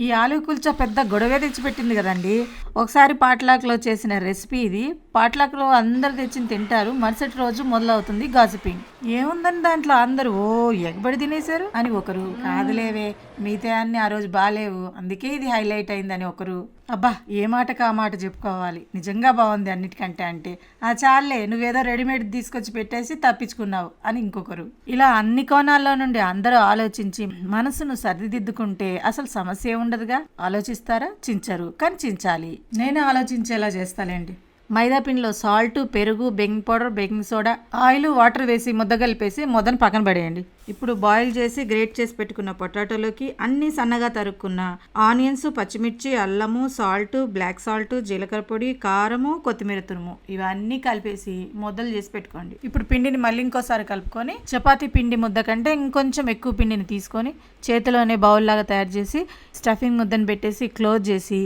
ఈ ఆలు కుల్చా పెద్ద గొడవే తెచ్చిపెట్టింది కదండి. ఒకసారి పాట్లాక్లో చేసిన రెసిపీ ఇది. పాట్లాకులో అందరు తెచ్చి తింటారు. మరుసటి రోజు మొదలవుతుంది గాసిపింగ్ ఏముందని దాంట్లో అందరూ ఓ ఎగబడి తినేశారు అని ఒకరు కాదులేవే మిగతా అన్ని ఆ రోజు బాగాలేవు అందుకే ఇది హైలైట్ అయిందని ఒకరు అబ్బా ఏ మాటకు ఆ మాట చెప్పుకోవాలి? నిజంగా బాగుంది అన్నిటికంటే అంటే. ఆ చాలే నువ్వేదో రెడీమేడ్ తీసుకొచ్చి పెట్టేసి తప్పించుకున్నావు అని ఇంకొకరు. ఇలా అన్ని కోణాల్లో నుండి అందరూ ఆలోచించి మనసును సరిదిద్దుకుంటే అసలు సమస్య ఉండదుగా ఆలోచిస్తారా? చించరు. కానీ చించాలి. నేను ఆలోచించేలా చేస్తాలేండి. మైదా పిండిలో సాల్ట్ పెరుగు baking powder baking soda oil water వేసి ముద్ద కలిపేసి ముద్దను పక్కన పడేయండి. ఇప్పుడు బాయిల్ చేసి గ్రేట్ చేసి పెట్టుకున్న పొటాటోలోకి అన్ని సన్నగా తరుక్కున్న ఆనియన్స్ పచ్చిమిర్చి అల్లము సాల్ట్ బ్లాక్ సాల్ట్ జీలకర్ర పొడి కారము కొత్తిమీర తురుము ఇవన్నీ కలిపేసి ముద్దలు చేసి పెట్టుకోండి. ఇప్పుడు పిండిని మళ్ళీ ఇంకోసారి కలుపుకొని చపాతీ పిండి ముద్ద కంటే ఇంకొంచెం ఎక్కువ పిండిని తీసుకొని చేతిలోనే బౌల్ లాగా తయారు చేసి స్టఫింగ్ ముద్దను పెట్టేసి క్లోజ్ చేసి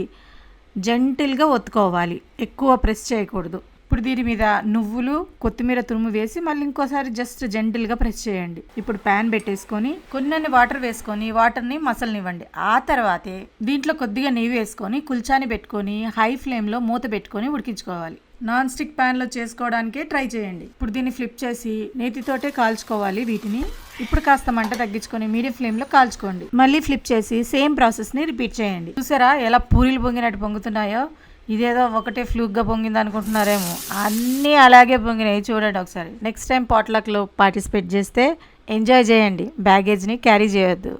జెంటిల్గా ఒత్తుకోవాలి. ఎక్కువ ప్రెస్ చేయకూడదు. ఇప్పుడు దీని మీద నువ్వులు కొత్తిమీర తురుము వేసి మళ్ళీ ఇంకోసారి జస్ట్ జెంటిల్గా ప్రెస్ చేయండి. ఇప్పుడు ప్యాన్ పెట్టేసుకొని కొన్ని వాటర్ వేసుకొని వాటర్ని మసలనివ్వండి ఆ తర్వాతే దీంట్లో కొద్దిగా నెయ్యి వేసుకొని కుల్చాని పెట్టుకొని హై ఫ్లేమ్లో మూత పెట్టుకొని ఉడికించుకోవాలి. నాన్ స్టిక్ ప్యాన్లో చేసుకోవడానికే ట్రై చేయండి. ఇప్పుడు దీన్ని ఫ్లిప్ చేసి నేతితోటే కాల్చుకోవాలి వీటిని. ఇప్పుడు కాస్త మంట తగ్గించుకొని మీడియం ఫ్లేమ్లో కాల్చుకోండి. మళ్ళీ ఫ్లిప్ చేసి సేమ్ ప్రాసెస్ని రిపీట్ చేయండి. చూసారా ఎలా పూరీలు పొంగినట్టు పొంగుతున్నాయో? ఇదేదో ఒకటే ఫ్లూక్గా పొంగింది అనుకుంటున్నారేమో. అన్నీ అలాగే పొంగినాయి చూడండి ఒకసారి. నెక్స్ట్ టైం పాట్లాక్లో పార్టిసిపేట్ చేస్తే ఎంజాయ్ చేయండి. బ్యాగేజ్ని క్యారీ చేయొద్దు.